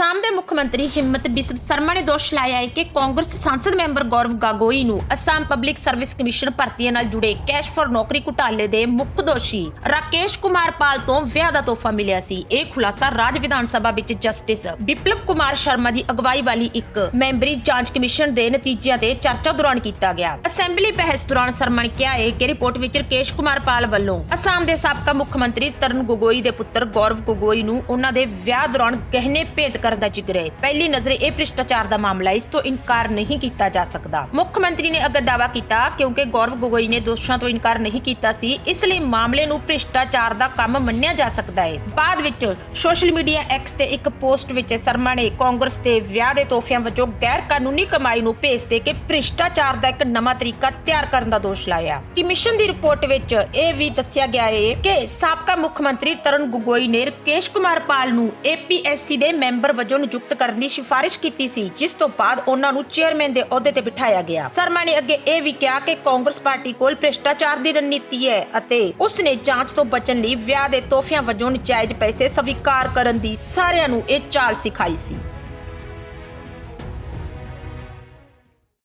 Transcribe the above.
ਅਸਾਮ ਦੇ ਮੁੱਖ ਮੰਤਰੀ ਹਿੰਮਤ ਬਿਸਵ ਸ਼ਰਮਾ ਨੇ ਦੋਸ਼ ਲਾਇਆ ਹੈ ਕਿ ਕਾਂਗਰਸ ਸੰਸਦ ਮੈਂਬਰ ਗੌਰਵ ਗਾਗੋਈ ਨੂੰ ਅਸਾਮ ਪਬਲਿਕ ਸਰਵਿਸ ਕਮਿਸ਼ਨ ਭਰਤੀਆਂ ਨਾਲ ਜੁੜੇ ਕੈਸ਼ ਫॉर ਨੌਕਰੀ ਘੁਟਾਲੇ ਦੇ ਮੁੱਖ ਦੋਸ਼ੀ ਰਾਕੇਸ਼ ਕੁਮਾਰ ਪਾਲ ਤੋਂ ਵਿਆਹ ਦਾ ਤੋਹਫਾ ਮਿਲਿਆ ਸੀ। ਇਹ ਖੁਲਾਸਾ ਰਾਜ ਵਿਧਾਨ ਸਭਾ ਵਿੱਚ ਜਸਟਿਸ ਵਿਪਲਬ ਕੁਮਾਰ ਸ਼ਰਮਾ ਦੀ ਅਗਵਾਈ ਵਾਲੀ ਇੱਕ ਮੈਂਬਰੀ ਜਾਂਚ ਕਮਿਸ਼ਨ ਦੇ ਨਤੀਜਿਆਂ ਤੇ ਚਰਚਾ ਦੌਰਾਨ ਕੀਤਾ ਗਿਆ। ਅਸੈਂਬਲੀ ਬਹਿਸ ਦੌਰਾਨ ਸ਼ਰਮਾ ਨੇ ਕਿਹਾ ਹੈ ਕਿ ਰਿਪੋਰਟ ਵਿੱਚ ਰਾਕੇਸ਼ ਕੁਮਾਰ ਪਾਲ ਵੱਲੋਂ ਅਸਾਮ ਦੇ ਸਾਬਕਾ ਮੁੱਖ ਮੰਤਰੀ ਤਰਨ ਗੋਗੋਈ ਦੇ ਪੁੱਤਰ ਗੌਰਵ ਗੋਗੋਈ ਨੂੰ ਉਹਨਾਂ ਦੇ ਵਿਆਹ ਦੌਰਾਨ ਗਹਿਣੇ ਭੇਟ ਕਰਨ ਦਾ ਜ਼ਿਕਰ ਹੈ। ਪਹਿਲੀ ਨਜ਼ਰੇ ਇਹ ਭ੍ਰਿਸ਼ਟਾਚਾਰ ਦਾ ਮਾਮਲਾ ਇਸ ਤੋਂ ਇਨਕਾਰ ਨਹੀਂ ਕੀਤਾ ਜਾ ਸਕਦਾ। ਮੁੱਖ ਮੰਤਰੀ ਨੇ ਅੱਗੇ ਦਾਅਵਾ ਕੀਤਾ ਕਿਉਂਕਿ ਗੌਰਵ ਗੋਗੋਈ ਨੇ ਦੋਸ਼ਾਂ ਤੋਂ ਇਨਕਾਰ ਨਹੀਂ ਕੀਤਾ ਸੀ, ਇਸ ਲਈ ਮਾਮਲੇ ਨੂੰ ਭ੍ਰਿਸ਼ਟਾਚਾਰ ਦਾ ਕੰਮ ਮੰਨਿਆ ਜਾ ਸਕਦਾ ਹੈ। ਬਾਅਦ ਵਿੱਚ ਸੋਸ਼ਲ ਮੀਡੀਆ ਐਕਸ ਤੇ ਇੱਕ ਪੋਸਟ ਵਿੱਚ ਸ਼ਰਮਾ ਨੇ ਕਾਂਗਰਸ ਦੇ ਵਿਆਹ ਦੇ ਤੋਹਫਿਆਂ ਵਜੋਂ ਗੈਰ ਕਾਨੂੰਨੀ ਕਮਾਈ ਨੂੰ ਭੇਜ ਦੇ ਕੇ ਭ੍ਰਿਸ਼ਟਾਚਾਰ ਦਾ ਇੱਕ ਨਵਾਂ ਤਰੀਕਾ ਤਿਆਰ ਕਰਨ ਦਾ ਦੋਸ਼ ਲਾਇਆ। ਕਮਿਸ਼ਨ ਦੀ ਰਿਪੋਰਟ ਵਿੱਚ ਇਹ ਵੀ ਦੱਸਿਆ ਗਿਆ ਹੈ ਕਿ ਸਾਬਕਾ ਮੁੱਖ ਮੰਤਰੀ ਤਰਨ ਗੋਗੋਈ ਨੇ ਰਕੇਸ਼ ਕੁਮਾਰ ਪਾਲ ਨੂੰ ਏਪੀਐਸਸੀ ਦੇ ਮੈਂਬਰ ਵਜੋਂ ਨਿਯੁਕਤ ਕਰਨ ਦੀ ਸਿਫਾਰਿਸ਼ ਕੀਤੀ ਸੀ, ਜਿਸ ਤੋਂ ਬਾਅਦ ਉਹਨਾਂ ਨੂੰ ਚੇਅਰਮੈਨ ਦੇ ਅਹੁਦੇ ਤੇ ਬਿਠਾਇਆ ਗਿਆ। ਸ਼ਰਮਾ ਨੇ ਅੱਗੇ ਇਹ ਵੀ ਕਿਹਾ ਕਿ ਕਾਂਗਰਸ ਪਾਰਟੀ ਕੋਲ ਭ੍ਰਿਸ਼ਟਾਚਾਰ ਦੀ ਰਣਨੀਤੀ ਹੈ ਅਤੇ ਉਸ ਨੇ ਜਾਂਚ ਤੋਂ ਬਚਣ ਲਈ ਵਿਆਹ ਦੇ ਤੋਹਫਿਆਂ ਵਜੋਂ ਨਜਾਇਜ਼ ਪੈਸੇ ਸਵੀਕਾਰ ਕਰਨ ਦੀ ਸਾਰਿਆਂ ਨੂੰ ਇਹ ਚਾਲ ਸਿਖਾਈ ਸੀ।